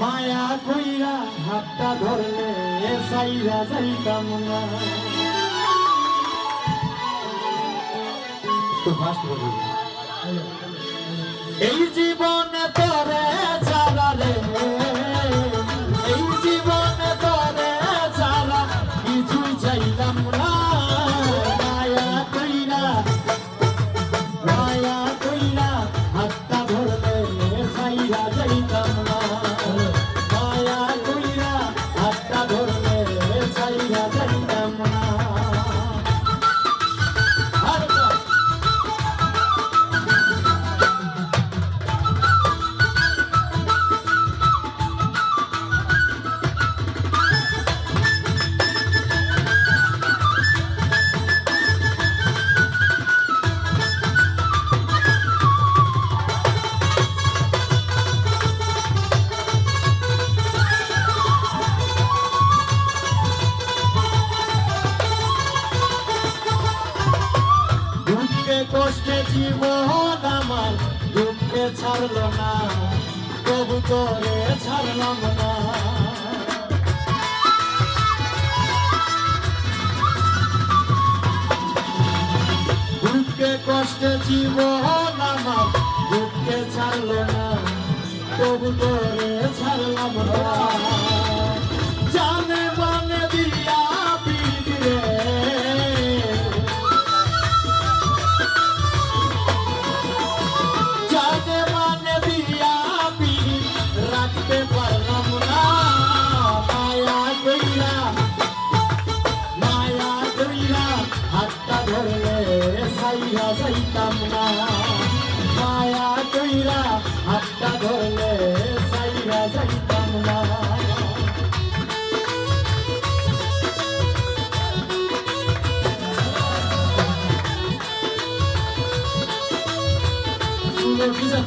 মায়া কইরা হাতটা ধরলে সাইরা যাইতাম না। এই জীবনে তরে ছাড়া রে। এই জীবনে তরে ছাড়া কিছু চাইলাম না। দুঃখে ছাড়ল না? তবু করে ছাড়লাম না। দুঃখে কষ্টে জীবন আমার, দুঃখে ছাড়ল না। তবু করে ছাড়লাম না। সাইরা যাইতাম না। মায়া কইরা হাতটা ধরলে সাইরা যাইতাম না। সুন্দর বিচার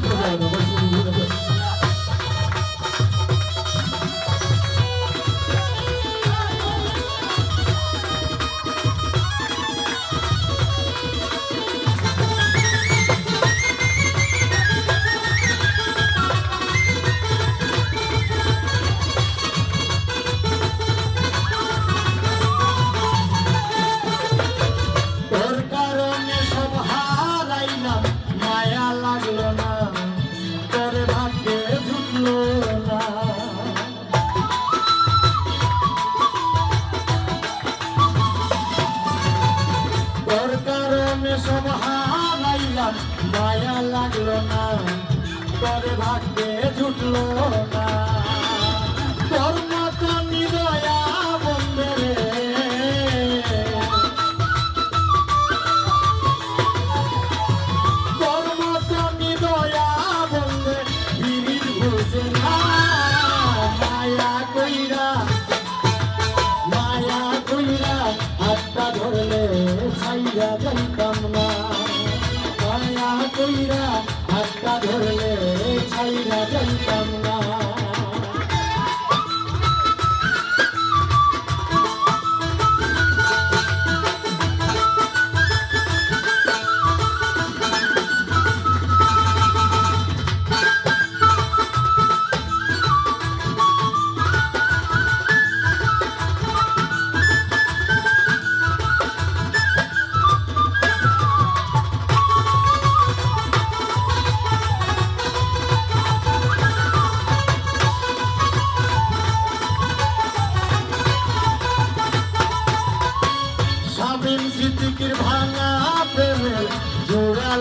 মায়া লাগল না তোর ভাগ্যে জুটলো না।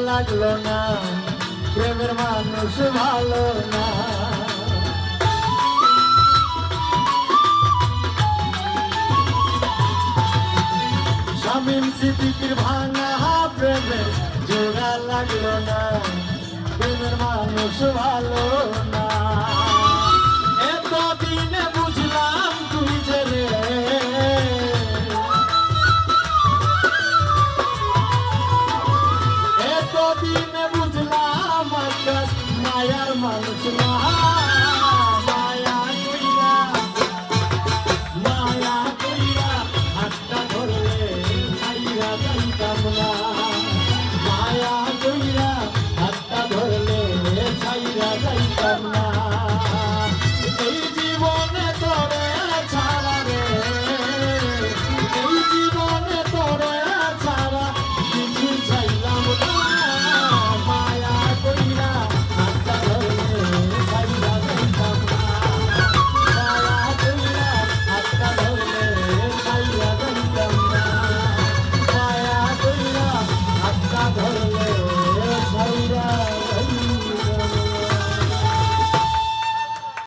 লাগল না, প্রেমের মানুষ ভালো না। স্বামীন সিদ্দিকির ভাঙা প্রেমের জোড়া লাগল না, প্রেমের মানুষ ভালো